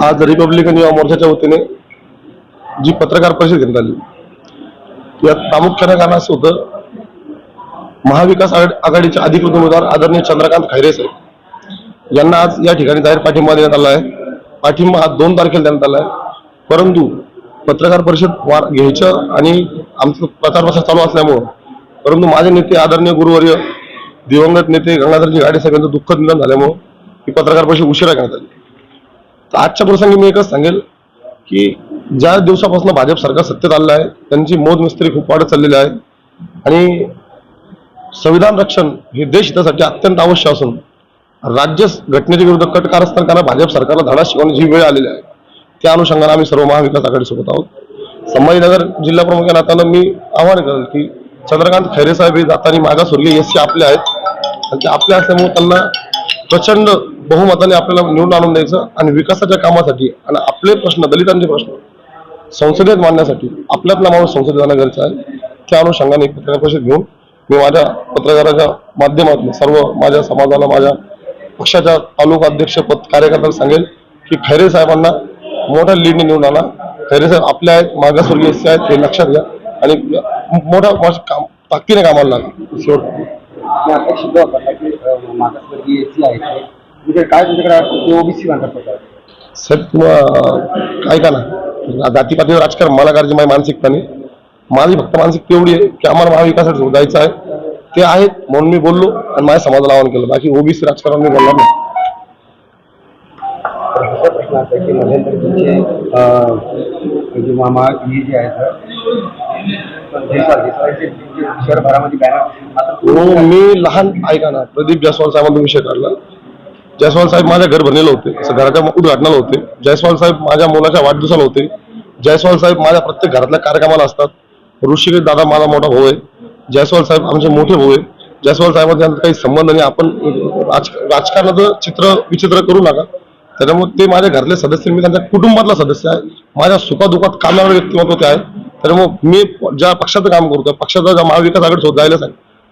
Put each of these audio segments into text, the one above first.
आज रिपब्लिकन युवा मोर्चाच्या वतीने जी पत्रकार परिषद घेण्यात आली यात प्रामुख्याने कारण असं होतं महाविकास आघाडीचे अधिकृत उमेदवार आदरणीय चंद्रकांत खैरे साहेब. यांना आज या ठिकाणी जाहीर पाठिंबा देण्यात आला आहे. पाठिंबा हा दोन तारखेला देण्यात आला आहे. परंतु पत्रकार परिषद वार घ्यायचं आणि आमचं प्रचार प्रसार चालू असल्यामुळं परंतु माझे नेते आदरणीय गुरुवर्य दिवंगत नेते गंगाधरजी गाडे साहेब यांचं दुःखद निधन झाल्यामुळं ही पत्रकार परिषद उशिरा करण्यात आली. तर आजच्या प्रसंगी मी एकच सांगेल की ज्या दिवसापासून भाजप सरकार सत्तेत आलेलं आहे त्यांची मोद मिस्त्री खूप वाढत चाललेली आहे. आणि संविधान रक्षण हे देश हितासाठी अत्यंत आवश्यक असून राज्य घटनेच्या विरुद्ध कट कारस्थान भाजप सरकारला धडा शिकवण्याची वेळ आलेली आहे त्या अनुषंगाने आम्ही सर्व महाविकास आघाडीसोबत आहोत. संभाजीनगर जिल्हा प्रमुख या नात्यानं मी आवाहन करेल की चंद्रकांत खैरे साहेब हे जाताना मागासवर्गीय एस सी आपले आहेत. आणि ते आपले असल्यामुळे त्यांना प्रचंड बहुमताने आपल्याला निवडून आणून द्यायचं आणि विकासाच्या कामासाठी आणि आपले प्रश्न दलितांचे प्रश्न संसदेत मांडण्यासाठी आपल्यातला माणूस संसदेत जाणं गरजेचं आहे. त्या अनुषंगाने पत्रकार परिषद घेऊन मी माझ्या पत्रकाराच्या माध्यमातून सर्व माझ्या समाजाला माझ्या पक्षाच्या तालुका अध्यक्ष पद कार्यकर्त्यांना सांगेल की खैरे साहेबांना मोठ्या लीडने निवडून आणा. खैरे साहेब आपल्या आहेत मागासवर्गीय एस आहेत हे लक्षात घ्या. आणि मोठ्या मोठ्या काम ताकदीने कामाला लागा. शेवट म्हणजे काय तुमच्याकडे ओबीसी म्हणतात साहेब तुम्हाला काय का ना? जातीपातीवर राजकारण मला करायची माझी मानसिकता नाही माझी फक्त मानसिकता एवढी आहे की आम्हाला महाविकासासाठी जायचं आहे. ते आहेत म्हणून मी बोललो आणि माझ्या समाजाला आवाहन केलं. बाकी ओबीसी राजकारण मी बोलणार नाही. प्रश्न असा की म्हणजे मामा हे जे आहेत शहरभरामध्ये बॅनर हो मी लहान ऐका ना प्रदीप जयस्वाल साहेबांचा विषय काढला. जयस्वाल साहेब माझ्या घर भरलेलं होते. असं घराच्या उद्घाटनाला होते. जयस्वाल साहेब माझ्या मुलाच्या वाढदिवसाला होते. जयस्वाल साहेब माझ्या प्रत्येक घरातल्या कार्यक्रमाला असतात. ऋषिकेश दादा माझा मोठा भाऊ आहे. जयस्वाल साहेब आमचे मोठे भाऊ आहे. जयस्वाल साहेबांचा काही संबंध नाही. आपण राज राजकारणाचं चित्र विचित्र करू नका. त्याच्यामुळे ते माझ्या घरातले सदस्य मी त्यांच्या कुटुंबातला सदस्य आहे. माझ्या सुखादुखात कामावर व्यक्तिमत्व ते आहे. त्यामुळे मी ज्या पक्षाचं काम करतो पक्षाचा ज्या महाविकास आघाडी जायला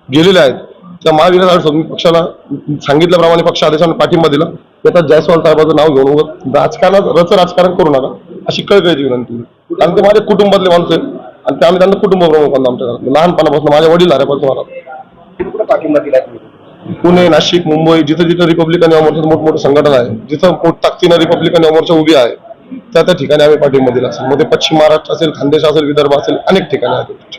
गेलेले आहेत. त्या महाविकास मी पक्षाला सांगितल्याप्रमाणे पक्ष आदेशाने पाठिंबा दिला. त्याच्यात जयस्वाल साहेबाचं नाव घेऊन उगत राजकारणात रच राजकारण करू नका अशी कळकळीची विनंती. कारण ते माझे कुटुंबातले माणसं आहेत आणि ते आम्ही त्यांना कुटुंब प्रमुख मानतो आमच्या घरात लहानपणापासून माझ्या वडील झाल्यापासून मला पाठिंबा दिला पुणे नाशिक मुंबई जिथं जिथं रिपब्लिकन युवा मोर्चाचं मोठमोठं संघटन आहे जिथं मोठ ताकदीनं रिपब्लिकन युवा मोर्चा उभी आहे त्या त्या ठिकाणी आम्ही पाठिंबा दिला असेल. मग ते पश्चिम महाराष्ट्र असेल खानदेश असेल विदर्भ असेल अनेक ठिकाणी आहेत